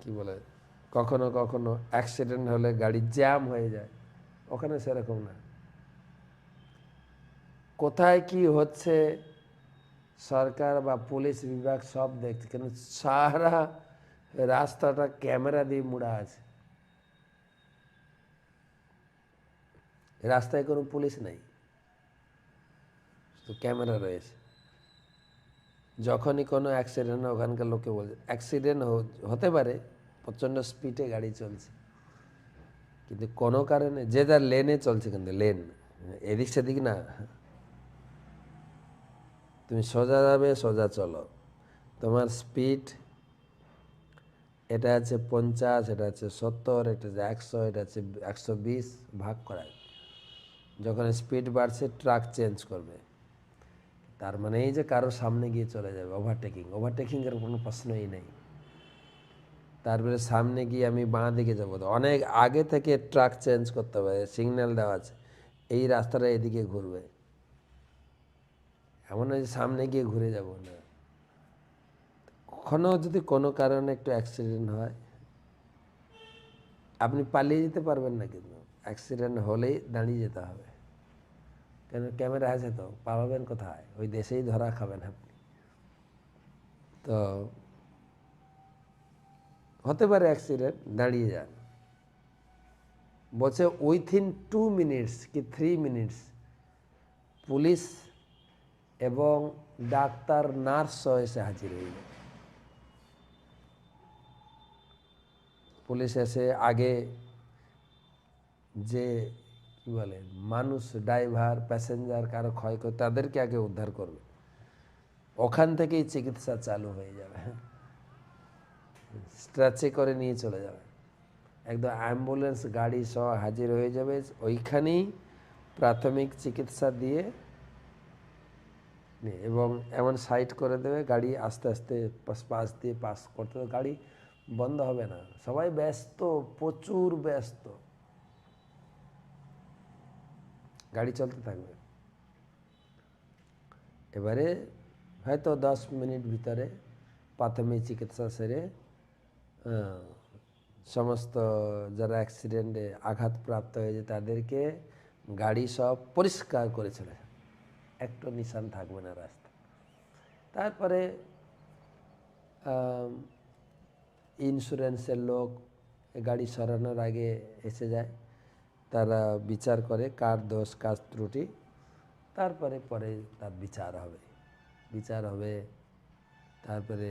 কি বলে, কখনো কখনো অ্যাক্সিডেন্ট হলে গাড়ি জ্যাম হয়ে যায়। ওখানে সেরকম না। কোথায় কি হচ্ছে, সরকার বা পুলিশ বিভাগ সব দেখছে, কিন্তু সারা রাস্তাটা ক্যামেরা দিয়ে মুড়া আছে। রাস্তায় কোনো পুলিশ নেই। শুধু ক্যামেরা রয়েছে। যখনই কোনো অ্যাক্সিডেন্ট ওখানকার লোকে বলছে অ্যাক্সিডেন্ট হতে পারে, প্রচণ্ড স্পিডে গাড়ি চলছে। কিন্তু কোনো কারণে, যে যার লেনে চলছে কিন্তু লেন এদিক সেদিক না। তুমি সোজা যাবে, সোজা চলো। তোমার স্পিড এটা আছে পঞ্চাশ, এটা আছে সত্তর, এটা আছে একশো, এটা আছে একশো বিশ, ভাগ করা যখন স্পিড বাড়ছে ট্রাক চেঞ্জ করবে। তার মানে এই যে কারও সামনে গিয়ে চলে যাবে ওভারটেকিং ওভারটেকিংয়ের কোনো প্রশ্নই নেই। তারপরে সামনে গিয়ে আমি বাঁ দিকে যাব। অনেক আগে থেকে ট্রাক চেঞ্জ করতে হবে সিগন্যাল দেওয়া আছে। এই রাস্তাটা এদিকে ঘুরবে। এমন যে সামনে গিয়ে ঘুরে যাব না। কখনো যদি কোনো কারণে একটু অ্যাক্সিডেন্ট হয়, আপনি পালিয়ে যেতে পারবেন না কিন্তু। অ্যাক্সিডেন্ট হলেই দাঁড়িয়ে যেতে হবে। কেন ক্যামেরা আছে তো? পালাবেন কোথায়? ওই দেশেই ধরা খাবেন আপনি। তো হতে পারে অ্যাক্সিডেন্ট দাঁড়িয়ে যান। বলছে উইথিন টু মিনিটস কি থ্রি মিনিটস পুলিশ এবং ডাক্তার, নার্স এসে হাজির যায় পুলিশ এসে আগে যে কি বলে, মানুষ, ড্রাইভার, প্যাসেঞ্জার, কারও ক্ষয় করে তাদেরকে আগে উদ্ধার করবে। ওখান থেকেই চিকিৎসা চালু হয়ে যাবে। স্ট্রেচে করে নিয়ে চলে যাবে। একদম অ্যাম্বুলেন্স, গাড়ি সহ হাজির হয়ে যাবে। ওইখানেই প্রাথমিক চিকিৎসা দিয়ে এবং এমন সাইড করে দেবে, গাড়ি আস্তে আস্তে পাশ দিয়ে পাস করতে, গাড়ি বন্ধ হবে না। সবাই ব্যস্ত, প্রচুর ব্যস্ত। গাড়ি চলতে থাকবে। এবারে হয়তো দশ মিনিট ভিতরে প্রাথমিক চিকিৎসা সেরে সমস্ত যারা অ্যাক্সিডেন্টে আঘাতপ্রাপ্ত হয়েছে তাদেরকে গাড়ি সব পরিষ্কার করে চলে। একটু নিশান থাকবে না রাস্তা। তারপরে ইন্স্যুরেন্সের লোক গাড়ি সরানোর আগে এসে যায়। তারা বিচার করে কার দোষ, কার ত্রুটি, তারপরে পরে তার বিচার হবে। বিচার হবে, তারপরে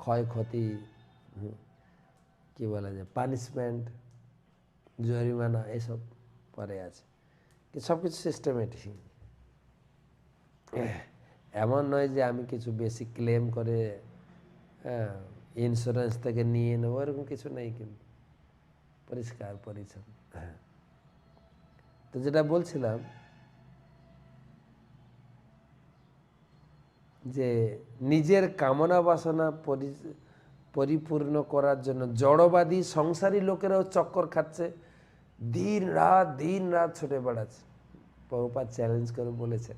ক্ষয়ক্ষতি কি বলা যায় পানিশমেন্ট জরিমানা, এসব পরে আছে। সব কিছু সিস্টেমেটিক এমন নয় যে আমি কিছু বেশি ক্লেম করে হ্যাঁ ইন্স্যুরেন্স থেকে নিয়ে নেব, এরকম কিছু নেই কিন্তু। পরিষ্কার, পরিচ্ছন্ন। হ্যাঁ। তো যেটা বলছিলাম যে নিজের কামনা বাসনা পরিপূর্ণ করার জন্য জড়বাদী সংসারী লোকেরাও চক্কর খাচ্ছে। দিন রাত দিন রাত ছুটে বেড়াচ্ছে। বহুপাত চ্যালেঞ্জ করে বলেছে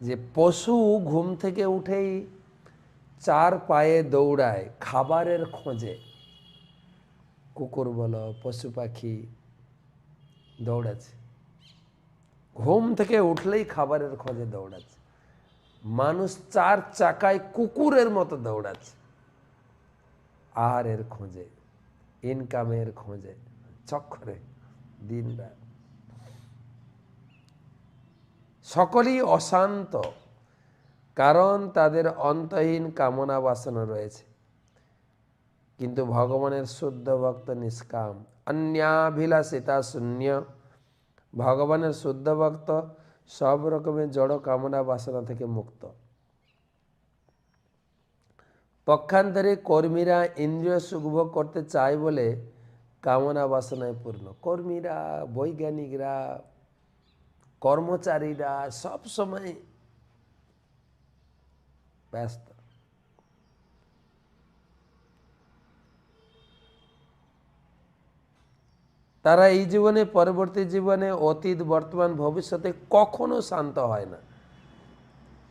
যে পশু ঘুম থেকে উঠেই চার পায়ে দৌড়ায়, খাবারের খোঁজে। কুকুর বলো পশু পাখি দৌড়াচ্ছে। ঘুম থেকে উঠলেই খাবারের খোঁজে দৌড়াচ্ছে। মানুষ চার চাকায় কুকুরের মতো দৌড়াচ্ছে। আহারের খোঁজে ইনকামের খোঁজে, চক্করে দিন রাত সকলেই অশান্ত, কারণ তাদের অন্তহীন কামনা বাসনা রয়েছে। কিন্তু ভগবানের শুদ্ধ ভক্ত নিষ্কাম। অন্যাভিলাষিতা শূন্য। ভগবানের শুদ্ধ ভক্ত সব রকমের জড় কামনা বাসনা থেকে মুক্ত। পক্ষান্তরে কর্মীরা ইন্দ্রিয় সুখভোগ করতে চায় বলে কামনা বাসনায় পূর্ণ। কর্মীরা, বৈজ্ঞানিকরা, কর্মচারীরা সব সময় ব্যস্ত। তারা এই জীবনে, পরবর্তী জীবনে, অতীত, বর্তমান, ভবিষ্যতে কখনো শান্ত হয় না।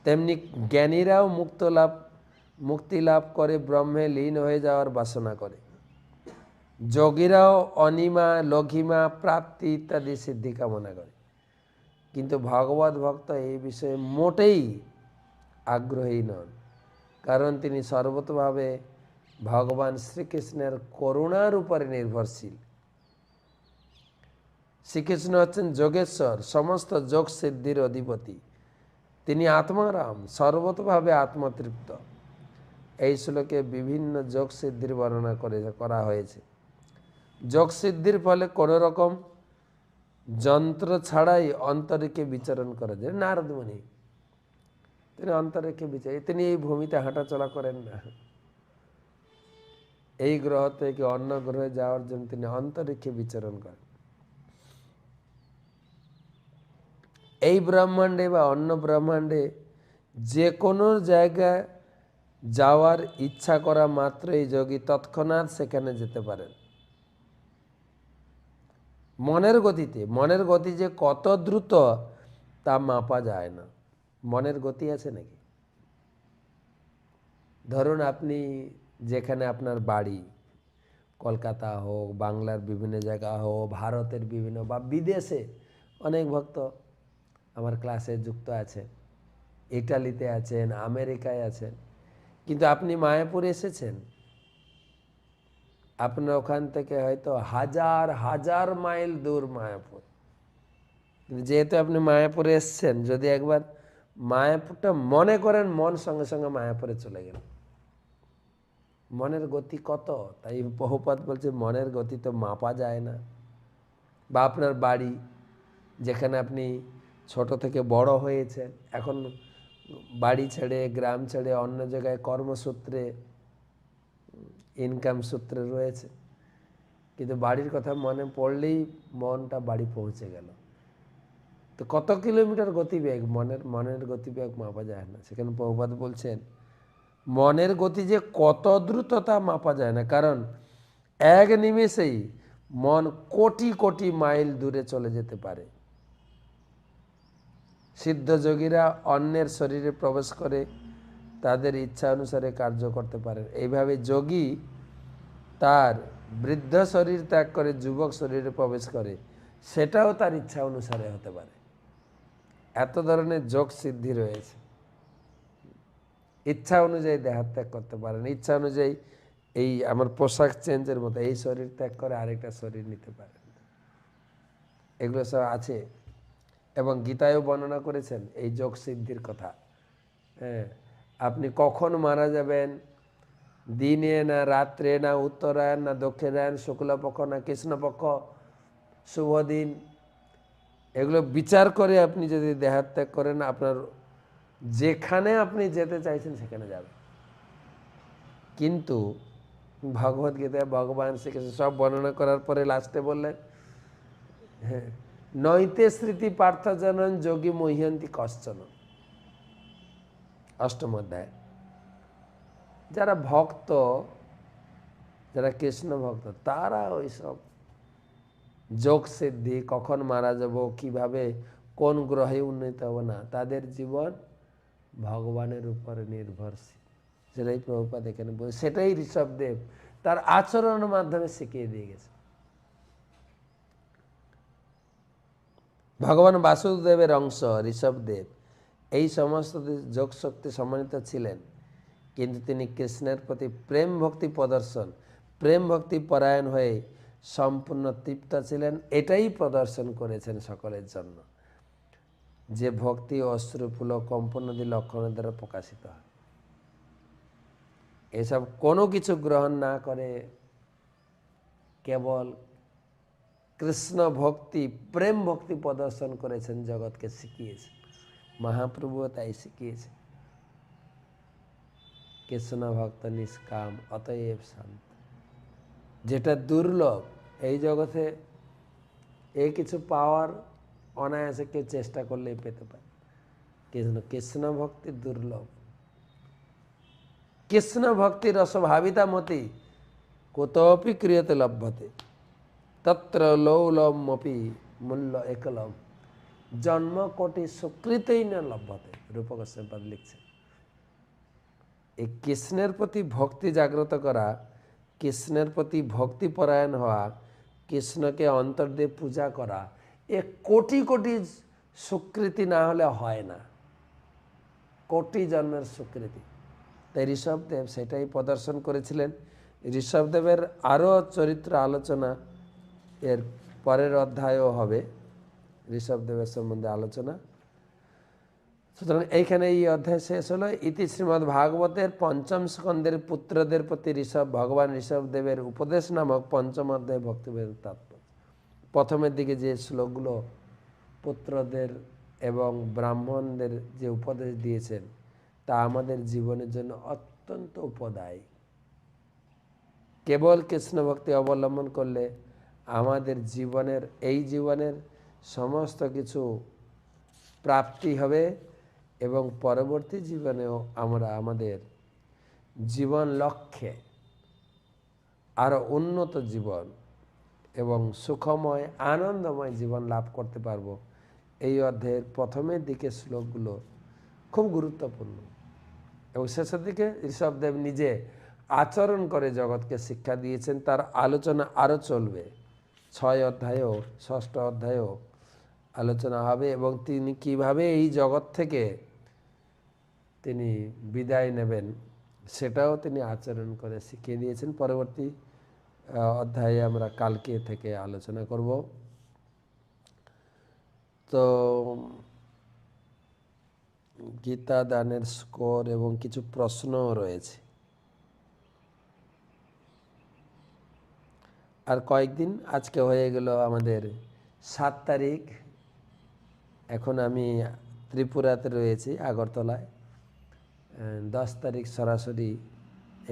তেমনি জ্ঞানীরাও মুক্ত লাভ, মুক্তি লাভ করে, ব্রহ্মে লীন হয়ে যাওয়ার বাসনা করে। যোগীরাও অনিমা, লঘিমা, প্রাপ্তি ইত্যাদি সিদ্ধি কামনা করে। কিন্তু ভগবত ভক্ত এই বিষয়ে মোটেই আগ্রহী নন। কারণ তিনি সর্বতভাবে ভগবান শ্রীকৃষ্ণের করুণার উপরে নির্ভরশীল। শ্রীকৃষ্ণ হচ্ছেন যোগেশ্বর, সমস্ত যোগ সিদ্ধির অধিপতি। তিনি আত্মারাম, সর্বতভাবে আত্মতৃপ্ত। এই শ্লোকে বিভিন্ন যোগ সিদ্ধির বর্ণনা করে, করা হয়েছে। যোগ সিদ্ধির ফলে কোনো রকম যন্ত্র ছাড়াই অন্তরিকে বিচরণ করা যায় নারদমণি তিনি অন্তরিকে বিচার তিনি এই ভূমিতে হাঁটাচলা করেন না। এই গ্রহ থেকে অন্য গ্রহে যাওয়ার জন্য তিনি অন্তরিক্ষে বিচরণ করেন। এই ব্রহ্মাণ্ডে বা অন্য ব্রহ্মাণ্ডে যে কোনো জায়গায় যাওয়ার ইচ্ছা করা মাত্রই যোগী তৎক্ষণাৎ সেখানে যেতে পারেন। মনের গতিতে, মনের গতি যে কত দ্রুত তা মাপা যায় না। মনের গতি আছে নাকি? ধরুন আপনি যেখানে আপনার বাড়ি, কলকাতা হোক, বাংলার বিভিন্ন জায়গা হোক, ভারতের বিভিন্ন বা বিদেশে অনেক ভক্ত আমার ক্লাসে যুক্ত আছে ইটালিতে আছেন, আমেরিকায় আছেন। কিন্তু আপনি মায়াপুর এসেছেন? আপনার ওখান থেকে হয়তো হাজার হাজার মাইল দূর মায়াপুর। কিন্তু যেহেতু আপনি মায়াপুরে এসছেন, যদি একবার মায়াপুরটা মনে করেন, মন সঙ্গে সঙ্গে মায়াপুরে চলে গেল। মনের গতি কত? তাই বহুপাত বলছে, মনের গতি তো মাপা যায় না। বা আপনার বাড়ি, যেখানে আপনি ছোট থেকে বড় হয়েছেন এখন বাড়ি ছেড়ে, গ্রাম ছেড়ে, অন্য জায়গায় কর্মসূত্রে ইনকাম সূত্রে রয়েছে। কিন্তু বাড়ির কথা মনে পড়লেই মনটা বাড়ি পৌঁছে গেল। তো কত কিলোমিটার গতিবেগ? মনের মনের গতিবেগ মাপা যায় না। সেখানে বহুপাত বলছেন, মনের গতি যে কত দ্রুততা মাপা যায় না। কারণ এক নিমেষেই মন কোটি কোটি মাইল দূরে চলে যেতে পারে। সিদ্ধযোগীরা অন্যের শরীরে প্রবেশ করে তাদের ইচ্ছা অনুসারে কার্য করতে পারেন। এইভাবে যোগী তার বৃদ্ধ শরীর ত্যাগ করে যুবক শরীরে প্রবেশ করে, সেটাও তার ইচ্ছা অনুসারে হতে পারে। এত ধরনের যোগ সিদ্ধি রয়েছে। ইচ্ছা অনুযায়ী দেহাত্যাগ করতে পারেন। ইচ্ছা অনুযায়ী এই আমার পোশাক চেঞ্জের মতো এই শরীর ত্যাগ করে আরেকটা শরীর নিতে পারেন। এগুলো সব আছে। এবং গীতায়ও বর্ণনা করেছেন এই যোগ সিদ্ধির কথা। হ্যাঁ আপনি কখন মারা যাবেন? দিনে না রাত্রে না উত্তরায়ণ না দক্ষিণায়ণ, শুক্লপক্ষ না কৃষ্ণপক্ষ? শুভ দিন। এগুলো বিচার করে আপনি যদি দেহাত্যাগ করেন, আপনার যেখানে আপনি যেতে চাইছেন সেখানে যাবেন কিন্তু ভগবত গীতায় ভগবান শ্রীকৃষ্ণ সব বর্ণনা করার পরে লাস্টে বললেন হ্যাঁ নৈতে স্মৃতি পার্থজনন যোগী মহ্যন্তি কশ্চন। অষ্টম অধ্যায়। যারা ভক্ত, যারা কৃষ্ণ ভক্ত, তারা ওইসব যোগ সিদ্ধি, কখন মারা যাব, কীভাবে, কোন গ্রহে উন্নীত হব না, তাদের জীবন ভগবানের উপরে নির্ভরশীল। সেটাই প্রভুপাত এখানে বলে, সেটাই ঋষভদেব তার আচরণের মাধ্যমে শিখিয়ে দিয়ে গেছে ভগবান বাসুদেবের অংশ ঋষভদেব এই সমস্ত যোগ শক্তি সম্মানিত ছিলেন, কিন্তু তিনি কৃষ্ণের প্রতি প্রেম ভক্তি প্রদর্শন, প্রেম ভক্তি পরায়ণ হয়ে সম্পূর্ণ তৃপ্ত ছিলেন, এটাই প্রদর্শন করেছেন সকলের জন্য। যে ভক্তি অশ্রুফুল কম্পনদী লক্ষণের দ্বারা প্রকাশিত হয়। এসব কোনো কিছু গ্রহণ না করে কেবল কৃষ্ণ ভক্তি, প্রেম ভক্তি প্রদর্শন করেছেন, জগৎকে শিখিয়েছেন মহাপ্রভুও তাই শিখিয়েছে। কৃষ্ণ ভক্ত নিষ্কাম, অতএব শান্ত। যেটা দুর্লভ, এই জগতে এই কিছু পাওয়ার অনায়াসে কেউ চেষ্টা করলেই পেতে পারে। কৃষ্ণ কৃষ্ণ ভক্তি দুর্লভ। কৃষ্ণ ভক্তি রসভাবিতা মতি কোতপি ক্রিয়তে লভ্যতে। তত্র লৌলমপি মূল্য একলম জন্ম কোটি সুকৃতই না লভ্যতে রূপক লিখছে এই কৃষ্ণের প্রতি ভক্তি জাগ্রত করা কৃষ্ণের প্রতি ভক্তি পরায়ণ হওয়া কৃষ্ণকে অন্তর দিয়ে পূজা করা এ কোটি কোটি স্বীকৃতি না হলে হয় না কোটি জন্মের স্বীকৃতি তাই ঋষভদেব সেটাই প্রদর্শন করেছিলেন ঋষভদেবের আরও চরিত্র আলোচনা এর পরের অধ্যায়ও হবে ঋষভদেবের সম্বন্ধে আলোচনা। সুতরাং এইখানে এই অধ্যায় শেষ হলো। ইতি শ্রীমদ্ ভাগবতের পঞ্চম স্কন্দের পুত্রদের প্রতি ঋষভ, ভগবান ঋষভদেবের উপদেশ নামক পঞ্চম অধ্যায় ভক্তিবেদ তাৎপর্য। প্রথমের দিকে যে শ্লোকগুলো পুত্রদের এবং ব্রাহ্মণদের যে উপদেশ দিয়েছেন, তা আমাদের জীবনের জন্য অত্যন্ত উপদায়ী। কেবল কৃষ্ণ ভক্তি অবলম্বন করলে আমাদের জীবনের, এই জীবনের সমস্ত কিছু প্রাপ্তি হবে এবং পরবর্তী জীবনেও আমরা আমাদের জীবন লক্ষ্যে আরও উন্নত জীবন এবং সুখময়, আনন্দময় জীবন লাভ করতে পারব। এই অধ্যায়ের প্রথমের দিকে শ্লোকগুলো খুব গুরুত্বপূর্ণ। এবং শেষের দিকে ঋষভদেব নিজে আচরণ করে জগৎকে শিক্ষা দিয়েছেন, তার আলোচনা আরও চলবে। ছয় অধ্যায়ও, ষষ্ঠ অধ্যায়ও আলোচনা হবে এবং তিনি কীভাবে এই জগৎ থেকে তিনি বিদায় নেবেন সেটাও তিনি আচরণ করে শিখিয়ে দিয়েছেন। পরবর্তী অধ্যায়ে আমরা কালকে থেকে আলোচনা করব। তো, গীতা দানের স্কোর এবং কিছু প্রশ্নও রয়েছে। আর কয়েকদিন আজকে হয়ে গেল আমাদের সাত তারিখ। এখন আমি ত্রিপুরাতে রয়েছি, আগরতলায়। দশ তারিখ সরাসরি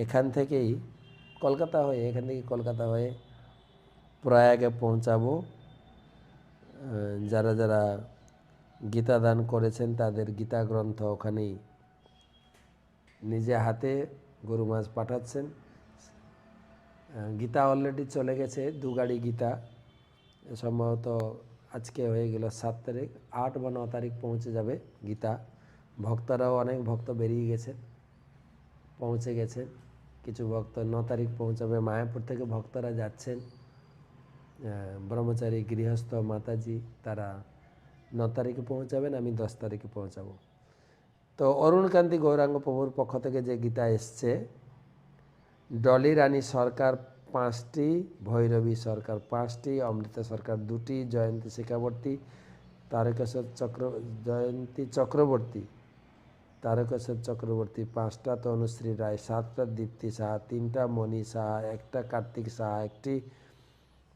এখান থেকেই কলকাতা হয়ে, এখান থেকে কলকাতা হয়ে প্রয়াগে পৌঁছাবো। যারা যারা গীতা দান করেছেন, তাদের গীতা গ্রন্থ ওখানেই নিজে হাতে গরু মাছ পাঠাচ্ছেন। গীতা অলরেডি চলে গেছে দু গাড়ি গীতা। সম্ভবত আজকে হয়ে গেল সাত তারিখ, আট বা ন তারিখ পৌঁছে যাবে গীতা। ভক্তরাও অনেক ভক্ত বেরিয়ে গেছে, পৌঁছে গেছে। কিছু ভক্ত ন তারিখ পৌঁছাবে, মায়াপুর থেকে ভক্তরা যাচ্ছেন। ব্রহ্মচারী গৃহস্থ মাতাজি, তারা ন তারিখে পৌঁছাবেন, আমি দশ তারিখে পৌঁছাবো। তো অরুণকান্তি গৌরাঙ্গ প্রভুর পক্ষ থেকে যে গীতা এসছে ডলি রানী সরকার পাঁচটি ভৈরবী সরকার পাঁচটি অমৃতা সরকার দুটি জয়ন্তী শেখাবর্তী তারকেশ্বর চক্র জয়ন্তী চক্রবর্তী তারকেশ্বর চক্রবর্তী পাঁচটা তনুশ্রী রায় সাতটা দীপ্তি সাহা তিনটা মণি সাহা একটা কার্তিক সাহা একটি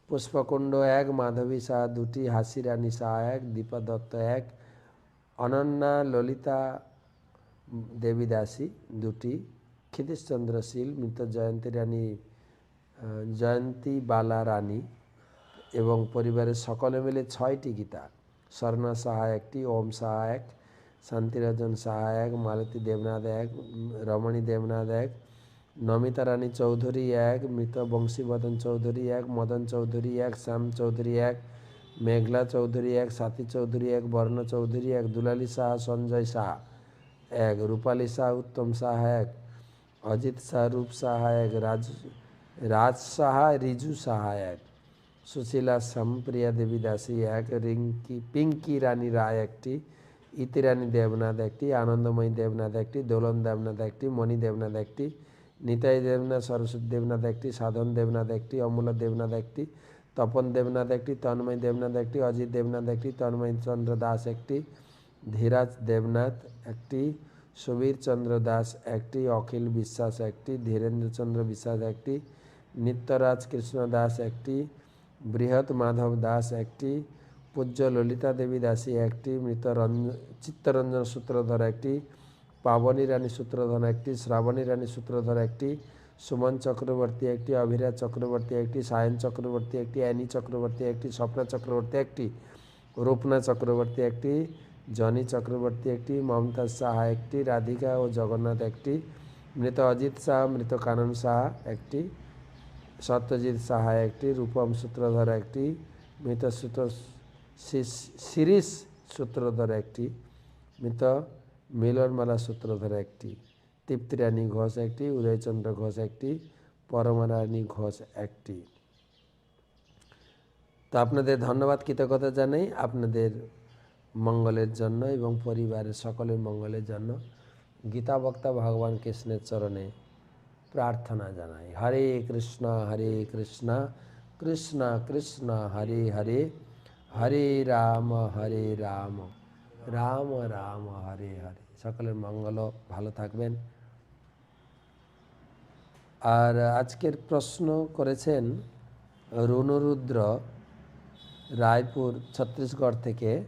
পুষ্পকুণ্ড এক মাধবী সাহা দুটি হাসি রানী সাহা এক দীপা দত্ত এক অনন্যা ললিতা দেবী দাসী দুটি ক্ষিতীশচন্দ্র শীল মৃত জয়ন্তী রানী জয়ন্তী বালা রানী এবং পরিবারের সকলে মিলে ছয়টি গীতা স্বর্ণা সাহা একটি ওম সাহা এক শান্তিরঞ্জন সাহা এক মালতী দেবনাথ এক, রমণী দেবনাথ এক, নমিতা রানী চৌধুরী এক, মৃত বংশীবদন চৌধুরী এক, মদন চৌধুরী এক, শ্যাম চৌধুরী এক, মেঘলা চৌধুরী এক, সাথী চৌধুরী এক, বর্ণ চৌধুরী এক, দুলালী সাহা, সঞ্জয় সাহা এক, রূপালী সাহা, উত্তম সাহা এক। অজিত শাহ রূপ সাহা এক রাজ রাজ সাহা রিজু সাহা এক সুশীলা শ্যামপ্রিয়া দেবী দাসী এক রিঙ্কি পিঙ্কি রানী রায় একটি ইতিরানী দেবনাথ একটি আনন্দময়ী দেবনাথ একটি দোলন দেবনাথ একটি মণি দেবনাথ একটি নিতাই দেবনাথ সরস্বতী দেবনাথ একটি সাধন দেবনাথ একটি অমূল্য দেবনাথ একটি তপন দেবনাথ একটি তন্ময় দেবনাথ একটি অজিত দেবনাথ একটি তন্ময় চন্দ্র দাস একটি ধীরাজ দেবনাথ একটি সুবীর চন্দ্র দাস একটি অখিল বিশ্বাস একটি ধীরেন্দ্রচন্দ্র বিশ্বাস একটি নিত্যরাজ কৃষ্ণ দাস একটি বৃহৎ মাধব দাস একটি পূজ্য ললিতা দেবী দাসী একটি মৃত রঞ্জন চিত্তরঞ্জন সূত্রধর একটি পাবনী রানী সূত্রধর একটি শ্রাবণী রানী সূত্রধর একটি সুমন চক্রবর্তী একটি অভিরাজ চক্রবর্তী একটি সায়ন চক্রবর্তী একটি অ্যানি চক্রবর্তী একটি স্বপ্না চক্রবর্তী একটি রূপনা চক্রবর্তী একটি জনি চক্রবর্তী একটি মমতাজ সাহা একটি, রাধিকা ও জগন্নাথ একটি, মৃত অজিত সাহা, মৃত কানন সাহা একটি, সত্যজিৎ সাহা একটি, রূপম সূত্রধর একটি, মৃত সূত্র শিরিষ সূত্রধর একটি, মৃত মিলনমালা সূত্রধর একটি, তৃপ্তিরানী ঘোষ একটি, উদয়চন্দ্র ঘোষ একটি, পরমারানী ঘোষ একটি। তো আপনাদের ধন্যবাদ, কৃতজ্ঞতা জানাই। আপনাদের মঙ্গলের জন্য এবং পরিবারের সকলের মঙ্গলের জন্য গীতা বক্তা ভগবান কৃষ্ণের চরণে প্রার্থনা জানাই। হরে কৃষ্ণ হরে কৃষ্ণ কৃষ্ণ কৃষ্ণ, হরে হরে হরে রাম হরে রাম রাম রাম, হরে হরে। সকলের মঙ্গল, ভালো থাকবেন। আর আজকের প্রশ্ন করেছেন রুনুরুদ্র রায়পুর, ছত্তিশগড় থেকে।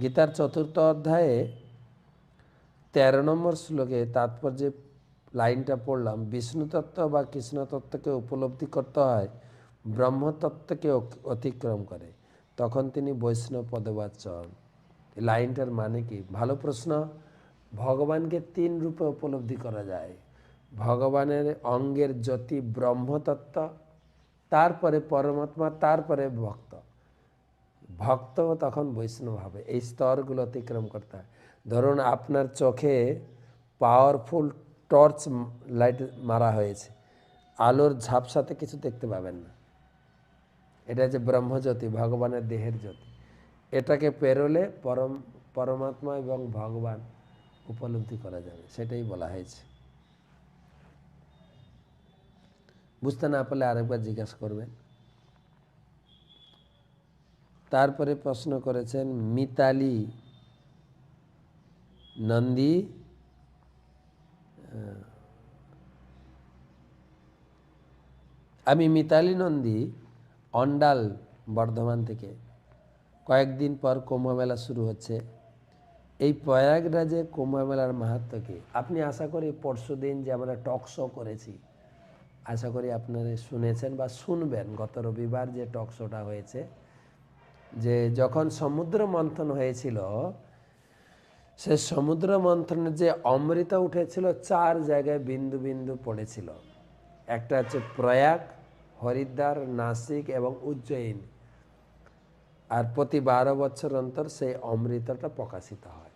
গীতার চতুর্থ অধ্যায়ে তেরো নম্বর শ্লোকে তাৎপর্যে লাইনটা পড়লাম বিষ্ণু তত্ত্ব বা কৃষ্ণ তত্ত্বকে উপলব্ধি করতে হয়, ব্রহ্মতত্ত্বকে অতিক্রম করে। তখন তিনি বৈষ্ণব পদবাদ চরণ লাইনটার মানে কি? ভালো প্রশ্ন। ভগবানকে তিন রূপে উপলব্ধি করা যায়। ভগবানের অঙ্গের জ্যোতি ব্রহ্মতত্ত্ব, তারপরে পরমাত্মা, তারপরে ভক্ত। ভক্ত তখন বৈষ্ণব হবে। এই স্তরগুলো অতিক্রম করতে হয়। ধরুন আপনার চোখে পাওয়ারফুল টর্চ লাইট মারা হয়েছে। আলোর ঝাপসাতে কিছু দেখতে পাবেন না। এটা যে ব্রহ্মজ্যোতি, ভগবানের দেহের জ্যোতি। এটাকে পেরোলে পরম, পরমাত্মা এবং ভগবান উপলব্ধি করা যাবে। সেটাই বলা হয়েছে। বুঝতে না পারলে আরেকবার জিজ্ঞাসা করবেন। তারপরে প্রশ্ন করেছেন, মিতালি নন্দী আমি মিতালি নন্দী, অন্ডাল বর্ধমান থেকে। কয়েকদিন পর কুম্ভমেলা শুরু হচ্ছে। এই প্রয়াগরাজে কুম্ভমেলার মাহাত্ম কি? আপনি আশা করি পরশু দিন যে আমরা টক শো করেছি, আশা করি আপনারা শুনেছেন বা শুনবেন। গত রবিবার যে টক শোটা হয়েছে যে যখন সমুদ্র মন্থন হয়েছিল, সে সমুদ্র মন্থনের যে অমৃত উঠেছিল, চার জায়গায় বিন্দু বিন্দু পড়েছিল। একটা হচ্ছে প্রয়াগ, হরিদ্বার, নাসিক এবং উজ্জয়িন। আর প্রতি বারো বছর অন্তর সেই অমৃতটা প্রকাশিত হয়।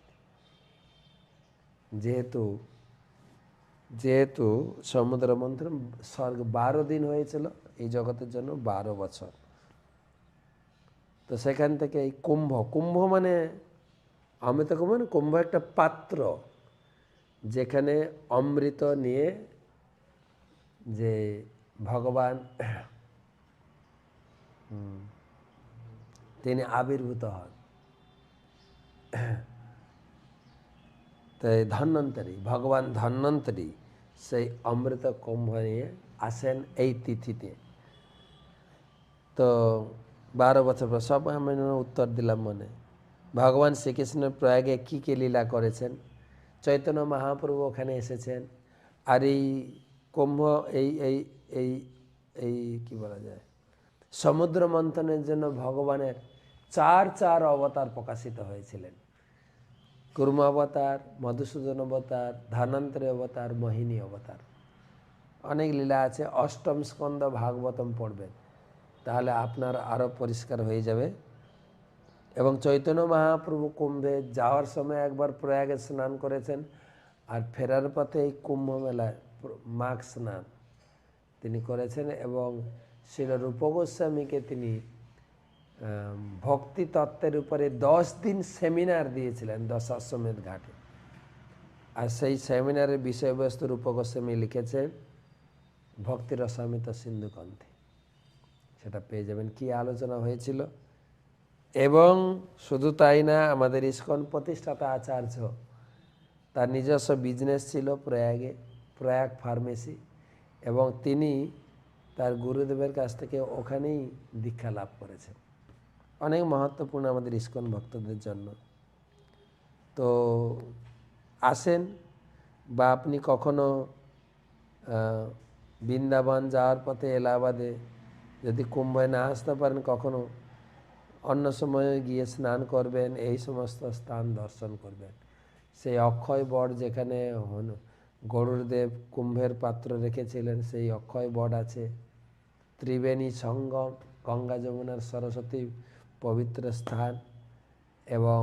যেহেতু যেহেতু সমুদ্র মন্থন স্বর্গ বারো দিন হয়েছিল, এই জগতের জন্য বারো বছর। তো সেখান থেকে এই কুম্ভ কুম্ভ মানে অমৃত কুম্ভ মানে কুম্ভ একটা পাত্র যেখানে অমৃত নিয়ে যে ভগবান তিনি আবির্ভূত হন। তাই ধন্বন্তরী, ভগবান ধন্বন্তরী সেই অমৃত কুম্ভ নিয়ে আসেন এই তিথিতে। তো বারো বছর পর সব আমি উত্তর দিলাম মনে। ভগবান শ্রীকৃষ্ণ প্রয়াগে কী কী লীলা করেছেন? চৈতন্য মহাপ্রভু ওখানে এসেছেন। আর এই কুম্ভ, এই এই এই এই কি বলা যায়? সমুদ্র মন্থনের জন্য ভগবানের চার চার অবতার প্রকাশিত হয়েছিলেন। কুর্ম অবতার, মধুসূদন অবতার, ধন্বন্তরী অবতার, মোহিনী অবতার। অনেক লীলা আছে। অষ্টম স্কন্দ ভাগবতম পড়বেন। তাহলে আপনার আরও পরিষ্কার হয়ে যাবে। এবং চৈতন্য মহাপ্রভু কুম্ভে যাওয়ার সময় একবার প্রয়াগে স্নান করেছেন আর ফেরার পথে এই কুম্ভ মেলায় মাঘ স্নান তিনি করেছেন এবং শিল রূপ গোস্বামীকে তিনি ভক্তি তত্ত্বের উপরে দশ দিন সেমিনার দিয়েছিলেন দশাশ্বমেধ ঘাটে। আর সেই সেমিনারের বিষয়বস্তু রূপ গোস্বামী লিখেছেন ভক্তি রসামিত সিন্ধু কণ্ঠে সেটা পেয়ে যাবেন। কি আলোচনা হয়েছিল? এবং শুধু তাই না, আমাদের ইস্কন প্রতিষ্ঠাতা আচার্য, তার নিজস্ব বিজনেস ছিল প্রয়াগে, প্রয়াগ ফার্মেসি এবং তিনি তার গুরুদেবের কাছ থেকে ওখানেই দীক্ষা লাভ করেছেন। অনেক মহত্বপূর্ণ আমাদের ইস্কন ভক্তদের জন্য। তো আসেন, বা আপনি কখনো বৃন্দাবন যাওয়ার পথে এলাহাবাদে যদি কুম্ভে না আসতে পারেন, কখনো অন্য সময়ে গিয়ে স্নান করবেন, এই সমস্ত স্থান দর্শন করবেন। সেই অক্ষয় বট যেখানে গরুড়দেব কুম্ভের পাত্র রেখেছিলেন, সেই অক্ষয় বট আছে। ত্রিবেণী সঙ্গম গঙ্গা যমুনার সরস্বতী পবিত্র স্থান এবং